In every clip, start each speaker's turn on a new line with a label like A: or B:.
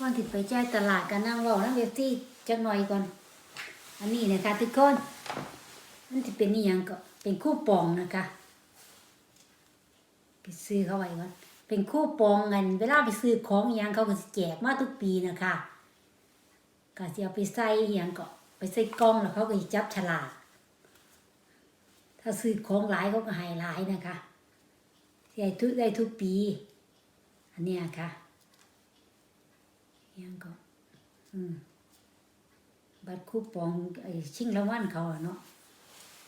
A: ก่อนที่ไปจ่ายตลาดกันนั่งเว่านั่งเว็บที่จักหน่อยก่อน อันนี้นะคะทุกคนมันจะเป็นนี่ยังก็เป็นคู่ปองนะคะไปซื้อเข้าไว้ก่อนเป็นคู่ปองเงินเวลาไปซื้อของอหยังเขาก็สิแจกมาทุกปีนะคะก็จะเอาไปใส่ยังก็ไปใส่กล่องแล้วเขาก็จับฉลากถ้าซื้อของหลายเขาก็ให้หลายนะคะได้ทุกได้ทุกปี อันนี้ยค่ะ ยังก็อืมบัตรคูปองไอ้ชิงรางวัลเขาเนาะ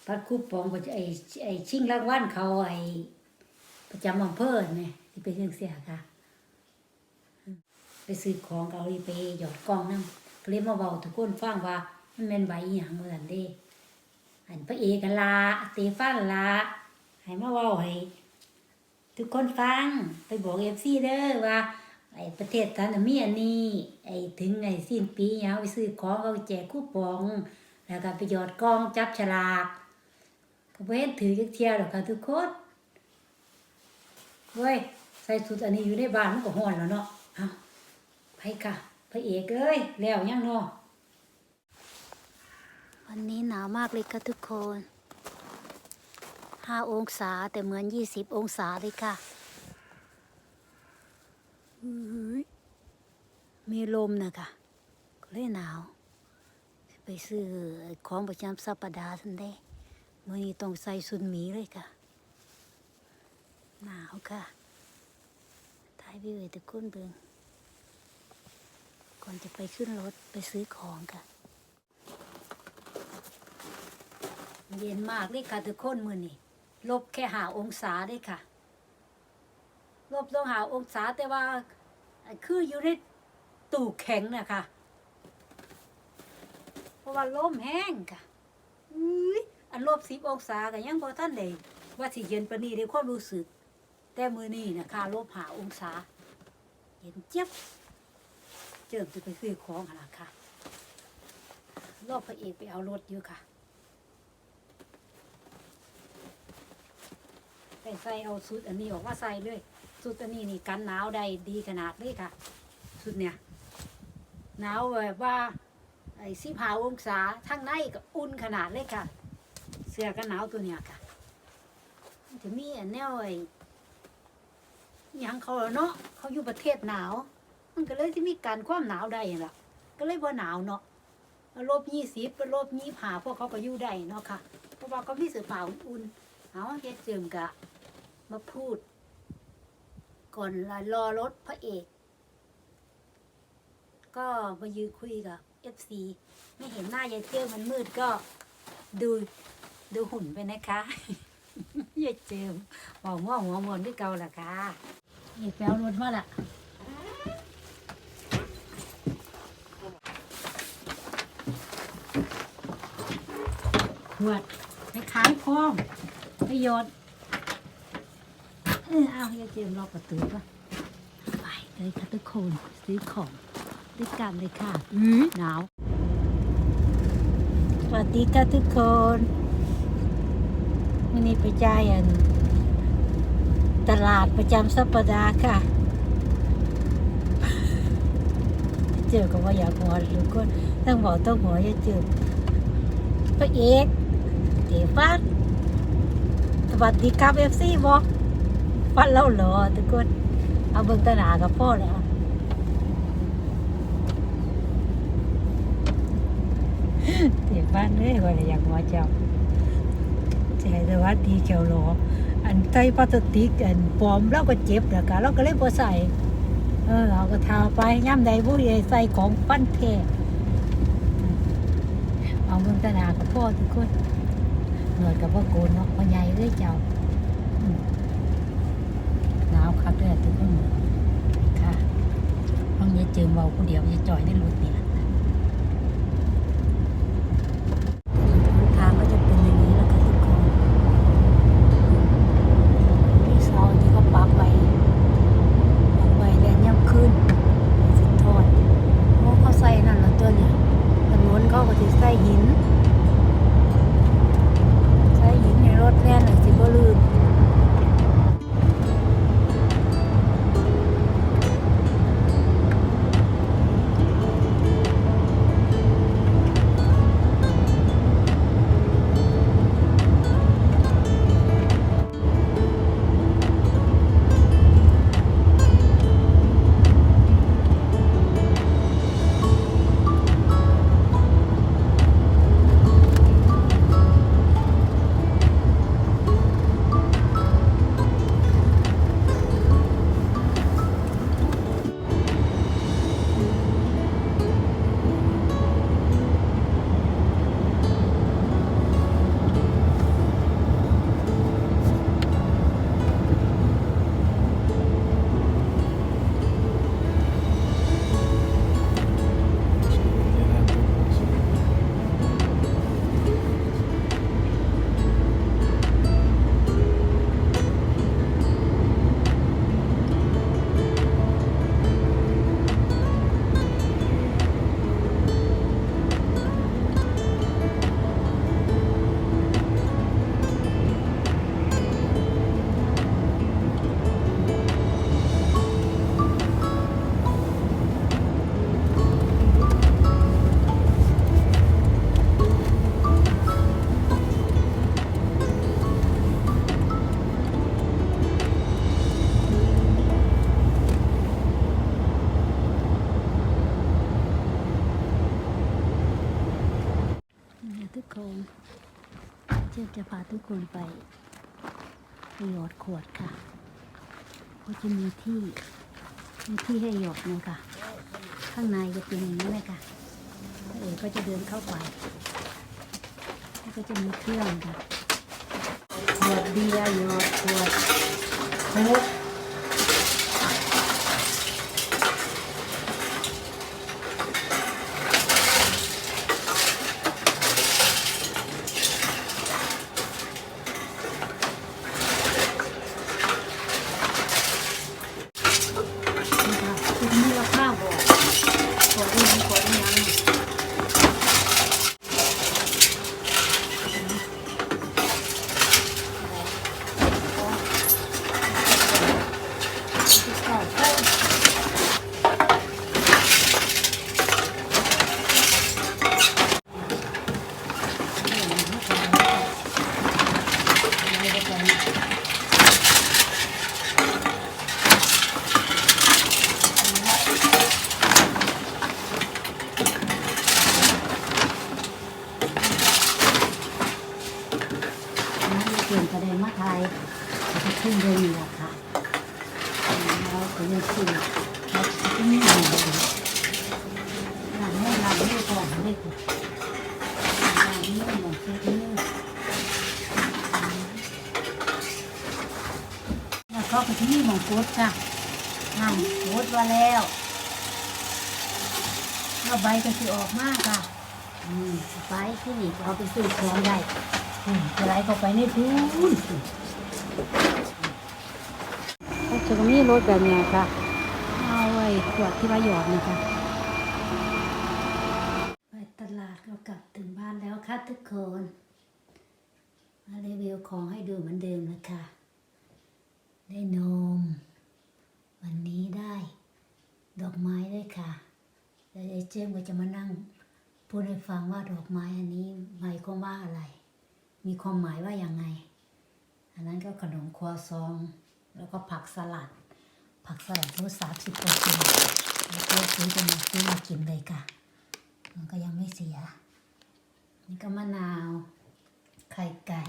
A: บัตรคูปองก็ไอ้ไอ้ชิงรางวัลเขาไอ้ประจำอำเภอเนี่ยที่เป็นเรื่องเสียค่ะ ไปซื้อของเอาอีไปหยอดกล่องนั่งก็เลยมาเบาทุกคนฟังว่ามันเป็นใบอย่างเหมือนเด้อันพระเอกันลาเตฟานลาให้มาเว้าให้ทุกคนฟังไปบอกเอฟซีเด้อว่า ไอ้ประเทศทานน่ะมีอันนี้ ไอ้ถึงไอ้สิ้นปีเนาไปซื้อของเขาแจกคูปอง แล้วก็ไปหยอดกองจับฉลากก็เห็นถือจักเที่ยวหรอกค่ะทุกคนเว้ยใส่สุดอันนี้อยู่ในบ้านมันก็ฮ้อนแล้วเนาะเอาไปค่ะพระเอกเอ้ยแล้วยังเนาะวันนี้หนาวมากเลยค่ะทุกคนห้าองศาแต่เหมือนยี่สิบองศาเลยค่ะ มีลมนะคะก็เลยหนาว ไปซื้อของประจำสัปดาห์ทันได้มื่อนี้ต้องใส่สุนหมีเลยค่ะ หนาวค่ะถ่ายวิวให้ทุกคนเบิงก่อนจะไปขึ้นรถไปซื้อของค่ะ เย็นมากเลยค่ะทุกคนมือนี่ลบแค่หาองศาได้ค่ะ ลบต้องหาองศาแต่ว่า คืออยู่ในตู้แข็งนะคะเพราะว่าลมแห้งค่ะอุ้ยอันลบสิบองศาก็ยังพอท่านได้ว่าสิเย็นปนนี้ในความรู้สึก แต่มือนี้นะคะลบหาองศา เย็นเจี๊ยบเจิมจะไปซื้อของหนละค่ะรอบพระเอกไปเอารถอยู่ค่ะไปใส่เอาสุดอันนี้ออกมาใส่เลย สุดอันนี้นี่กันหนาวได้ดีขนาดเลยค่ะสุดเนี่ยหนาวแบบว่าไอ้สิบห้าองศาทั้งในก็อุ่นขนาดเลยค่ะ เสื้อกันหนาวตัวเนี้ยค่ะจะมีแนวไอ้ยังเขาเนาะเขาอยู่ประเทศหนาว มันก็เลยที่มีการความหนาวได้ล่ะ ก็เลยว่าหนาวเนาะลบยี่สิบลบยี่ห้าพวกเขาก็อยู่ได้เนาะค่ะเพราะว่าเขามีเสื้อผ้าอุ่นเอาเฮ็ดเจิมกะมาพูด ก่อนรอรถพระเอก ก็มายืนคุยกับเอฟซีไม่เห็นหน้ายายเตี้ยมันมืดก็ดูดูหุ่นไปนะคะยายเจิมบอกว่าหัวมนที่เก่าล่ะค่ะยายแปลวรถมาละขวดไปขายพร้อมประโยชน์ เออเอาอย่าเจมส์ล็อกประตูป่ะไปเลยค่ะทุกคนซื้อของด้วยกันเลยค่ะอือหนาวสวัสดีค่ะทุกคนวันนี้ไปจ่ายอันตลาดประจำสัปดาห์ค่ะ เจอกับว่าอยากหัวทุกคนต้องบอกต้องหัวอย่าเจอพระเอกเตฟันสวัสดีครับเอฟซีบอก ฟันเล่าหลอทุกคนเอาเบิ่งตาหนากับพ่อแล้วเด็กบ้านเลยว่าอยากหัวเจ้าใจสวัสดีเขียวหลออันใส่พลาสติกอันปลอมเราก็เจ็บแล้วกันเราก็เลยบ่ใส่เออเราก็ทาไปย่ำใดผู้ใดใส่ของปั้นแท้เอาเบิ่งตาหนากับพ่อทุกคนหนวดกับว่าโกนเนาะพ่อใหญ่เลยเจ้า หนาวคักเลยทุกคนค่ะห้องนี้เจอเมาผู้เดียวจะจ่อยในรถนี่แหละทางก็จะเป็นอย่างนี้แล้วค่ะทุกคนพี่สาวที่เขาปักไว้ปักไว้แดนย่ำขึ้นสิทอดโอ้เขาใส่นั่นละตัวเนี่ยถนนเขาก็จะใส่หิน ห้หยอดขวดค่ะก็จะมีที่มีที่ให้หยอดเลยค่ะ ข้างในจะเป็นอย่างนี้เลยค่ะพระเอกก็จะเดินเข้าไปแล้วก็จะมีเครื่องค่ะหยอดเบียร์หยอดขวดโค้ก นี่ค่ะคือมูลค่าบอกบอกอีหยังบอกอีหยังเปลี่ยนประเด็นมาไทยจะขึ้นเรื่องนี้แหละค่ะแล้วก็ยังสี่แล้วก็มีอะไรหลังนี้หลังนี้ก่อนเลยค่ะ หลังนี้หลังนี้แล้วก็ไปที่นี่หมองโคตค่ะนั่นโคตว่าแล้วแล้วใบก็จะออกมากค่ะอืมไปที่นี่เอาไปซื้อของได้อืมจะไหลเข้าไปในทุนก็จะมีรถแบบเนี้ยค่ะ เอาไว้ขวดที่ว่าหยอดนะคะไปตลาดก็กลับถึง บ้านแล้วค่ะทุกคน มารีวิวของให้ดูเหมือนเดิมนะคะ ได้นม วันนี้ได้ ดอกไม้ด้วยค่ะแล้วยายเจมส์ก็จะมานั่งพูดให้ฟังว่าดอกไม้อันนี้หมายความว่าอะไร มีความหมายว่าอย่างไง อันนั้นก็ขนมครัวซอง แล้วก็ผักสลัด ผักสลัดรู้สามสิบเปอร์เซ็นต์แล้วก็ซื้อจะมาซื้อมากินเลยค่ะ มันก็ยังไม่เสีย นี่ก็มะนาว ไข่ไก่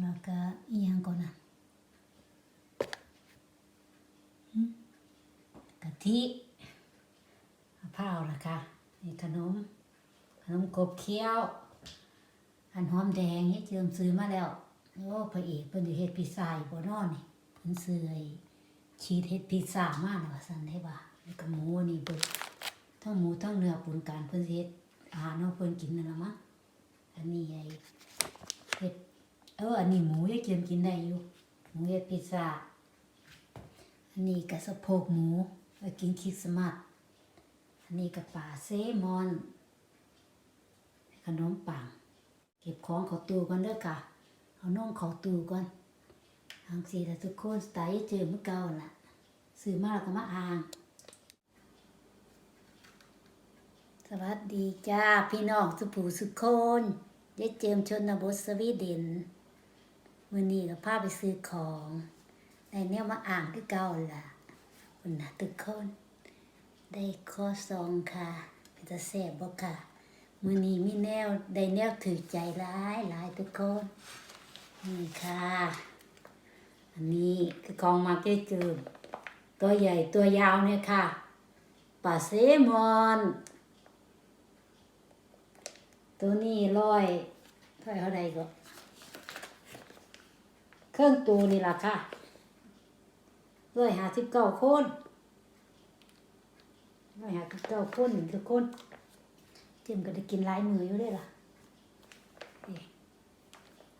A: แล้วก็อีอย่างก่อนนะกะทิมะพร้าวล่ะค่ะนี่ขนม ขนมกบเคี้ยว อันหอมแดงเฮ็ดเจิมซื้อมาแล้ว โอ้พระเอกเพิ่นสิเฮ็ดพิซซ่าอยู่บ่นอนี่เพิ่นซื้อไอ้ชีสเฮ็ดพิซซ่ามาน่ะว่าซั่นได้บ่าแล้วก็หมูนี่เบิดทั้งหมูทั้งเนื้อปนกันเพิ่นสิเฮ็ด อาหารของเพิ่นกินนั่นละมั้งอันนี้ไอ้เฮ็ดเอออันนี้หมูเฮ็ดเจิมกินได้อยู่หมูเฮ็ดพิซซ่าอันนี้ก็สะโพกหมูไว้กินคริสต์มาสอันนี้ก็ปลาเซมอนขนมปังเก็บของเขาตู้ก่อนเด้อค่ะเอานมเขาตู้ก่อนทางสีแต่ทุกคนสไตล์เจอเมื่อเก่าน่ะซื้อมาแล้วก็มาอ่าง สวัสดีจ้า พี่น้องสุผูสุคนยายเจมชนบทสวีเดนมื้อนี้ก็พาไปซื้อของได้แนวมาอ่างคือเก่าล่ะคุณนะทุกคน ได้ข้อซองค่ะเป็นตาแซ่บบ่ค่ะ มือนี้มีแนวได้แนวถือใจหลายหลายทุกคนนี่ค่ะ อันนี้คือของมาเก็ตจืดตัวใหญ่ตัวยาวเนี่ยค่ะปลาเซมอน ตัวนี้ร้อยเท่าไหร่เท่าใดก็เครื่องตัวนี่ล่ะค่ะร้อยห้าสิบเก้าคนร้อยห้าสิบเก้าคนทุกคนเจมก็ได้กินหลายมืออยู่ด้ล่ะ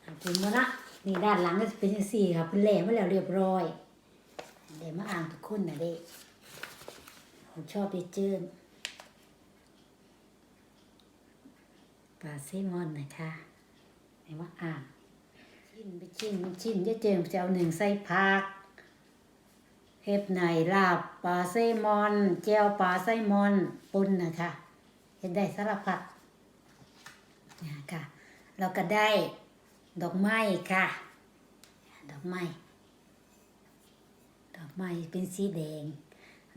A: อะกินมาละนี่ด้านหลังก็จะเป็นจังซี่ค่ะเป็นแหลมมาแล้วเรียบร้อยเดี๋ยวมาอ่านทุกคนนะเด็กผมชอบไปเจิม ปลาซลมอนนะคะเดี๋ยวมาอ่านชิ้นไปชิ้นไปชิ้นจะเจิมจะเอาหนึ่งใส่ผักเห็บไหนลาบปลาซลมอนเจลปลาไซลมอนปุ่นนะคะเห็นได้สารพัดนะค่ะ เราก็ได้ดอกไม้ค่ะ ดอกไม้ดอกไม้เป็นสีแดง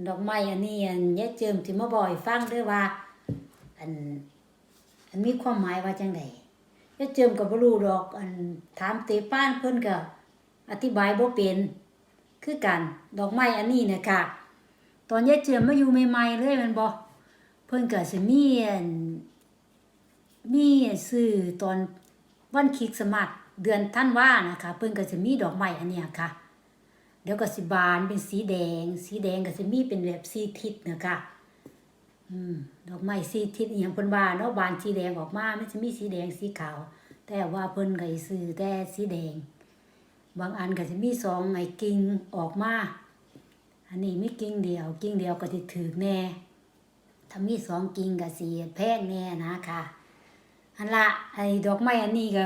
A: ดอกไม้อันนี้อันยายเจิมที่มาบ่อยฟังด้วยว่า อัน อันมีความหมายว่าจังไดยยายเจิมก็บ่รู้ดอก อันถามเตป้านเพิ่นก็อธิบายบ่เป็น คือกันดอกไม้อันนี้เนี่ยค่ะ ตอนยายเจิมมาอยู่ใหม่ๆเลยแมันบ่เพิ่นก็สิมีอันมีซื้อตอนวันคริสต์มาสเดือนธันวานะคะ เพิ่นก็สิมีดอกไม้อันเนี้ยค่ะ เดี๋ยวก็สิบานเป็นสีแดง สีแดงก็สิมีเป็นแบบสีทิศนะคะ ดอกไม้สีทิศอหย่างเพิ่นว่าเนาะบานสีแดงออกมามันจะมีสีแดงสีขาว แต่ว่าเพิ่นก็สิซื้อแต่สีแดง บางอันก็สิมีสองไอ้กิ่งออกมา อันนี้มีกิ่งเดียว กิ่งเดียวก็สิถือแน่ถ้ามีสองกิ่งก็สิแพงแน่นะคะอันละไอ้ดอกไม้อันนี้ก็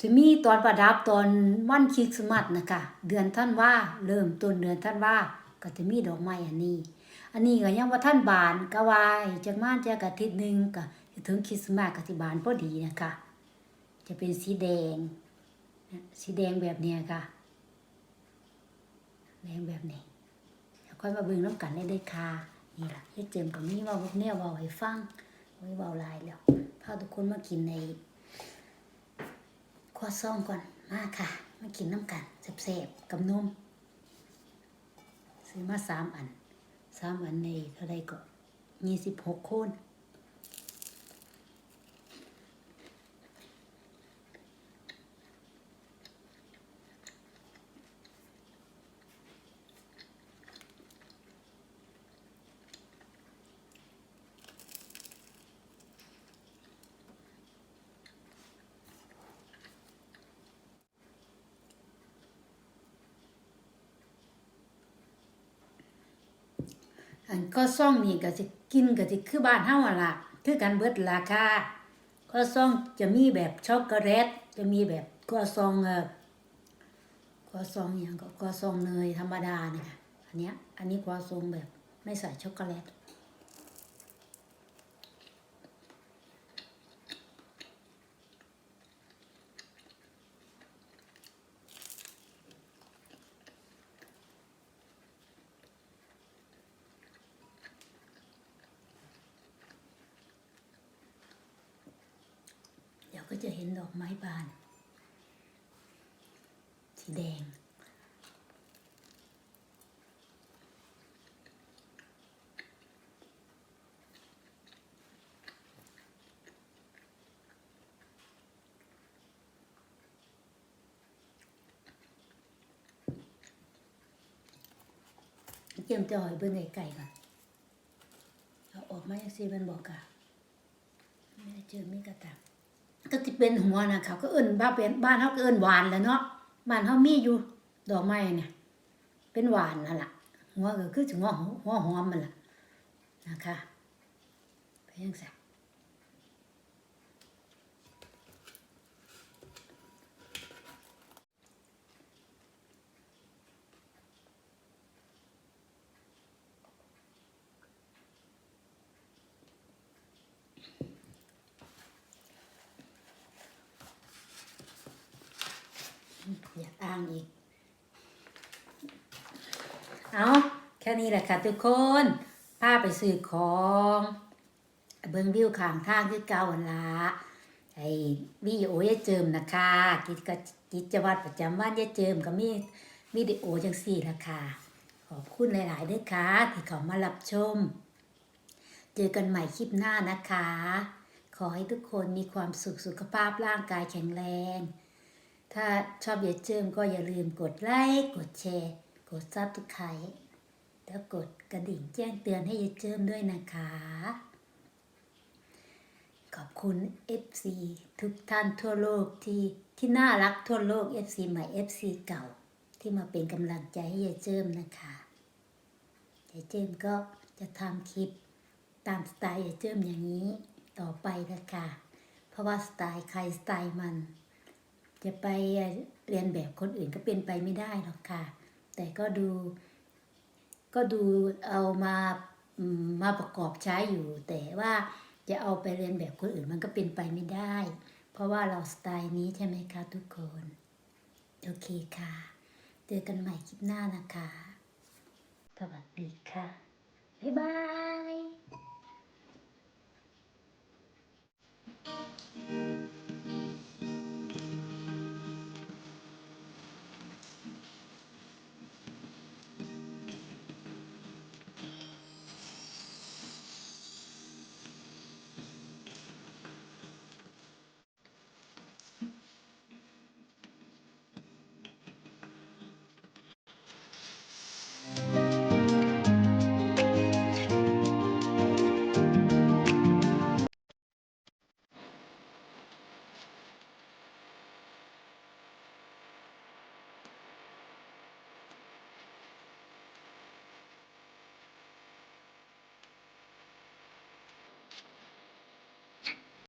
A: จะมีตอนประดับตอนวันคริสต์มาสนะคะเดือนท่านว่าเริ่มต้นเดือนท่านว่าก็จะมีดอกไม้อันนี้ อันนี้ก็ยังว่าท่านบานก็ว่าจากมานจากอาทิตย์หนึ่งก็ถึงคริสต์มาสก็สิบานพอดีนะคะ จะเป็นสีแดง สีแดงแบบเนี้ยค่ะ แดงแบบนี้เดี๋ยวค่อยมาเบิ่งน้ำกันได้เลยค่ะนี่ล่ะให้เจิมกับนี้ว่าพวกเนี้ยว่าให้ฟังไว้เบาลายแล้วพาทุกคนมากินในครัวซองก่อนมาค่ะ มากินน้ำกันแซ่บๆกับนมซื้อมาสามอัน สามอันในเท่าไรก็ยี่สิบหกคนอัน ก็ซ่องนี่ก็จะกินก็จะคือบ้านเฮาอะล่ะคือกันเบิดราคาก็ซ่องจะมีแบบช็อกโกแลตจะมีแบบก็ซองเอ่อก็ซองอย่างก็ก็ซองเนยธรรมดาเนี่ยค่ะอันเนี้ยอันนี้ก็ซองแบบไม่ใส่ช็อกโกแลต จะเห็นดอกไม้บาน สีแดง เจียมจะหอยเบิ่งไก่ไก่ก่อนเอาออกมาจากซีมันบอกกะไม่ได้เจอมีกระตั ก็จะเป็นหัวนะเขาก็เอิ้นบ้านเป็นบ้านเขาก็เอิ้นหวานแหล้วเนาะบ้านเขามีอยู่ดอกไม้เนี่ย เป็นหวานนั่นแหละหัวก็คือถึงหัวหัวหอมมันล่ะนะคะไปยังไง อยากอ้างอีก เอาแค่นี้แหละค่ะทุกคนพาไปซื้อของเบิ่งวิวข้างทางคือเก่าหันละไอ้วิโอยายเจิมนะคะกิจกกิจวัตรประจำวันยายเจิมก็มีวิดีโอจังสี่ละค่ะขอบคุณหลาย ๆ ด้วยค่ะที่เขามารับชม เจอกันใหม่คลิปหน้านะคะ ขอให้ทุกคนมีความสุขสุขภาพร่างกายแข็งแรง ถ้าชอบยายเจิมก็อย่าลืมกดไลค์ กดแชร์ กดซับทุกไคร์แล้วกดกระดิ่งแจ้งเตือนให้ยายเจิมด้วยนะคะ ขอบคุณ FC ทุกท่านทั่วโลกที่ที่น่ารักทั่วโลก FC ใหม่ FC เก่า ที่มาเป็นกำลังใจให้ยายเจิมนะคะยายเจิมก็จะทำคลิปตามสไตล์ยายเจิมอย่างนี้ต่อไปนะคะ เพราะว่าสไตล์ใครสไตล์มัน จะไปเรียนแบบคนอื่นก็เป็นไปไม่ได้หรอกค่ะ แต่ก็ดู ก็ดูเอามามมาประกอบใช้อยู่ แต่ว่าจะเอาไปเรียนแบบคนอื่นมันก็เป็นไปไม่ได้ เพราะว่าเราสไตล์นี้ใช่ไหมคะทุกคน โอเคค่ะ เจอกันใหม่คลิปหน้านะคะ สวัสดีค่ะ บ๊ายบาย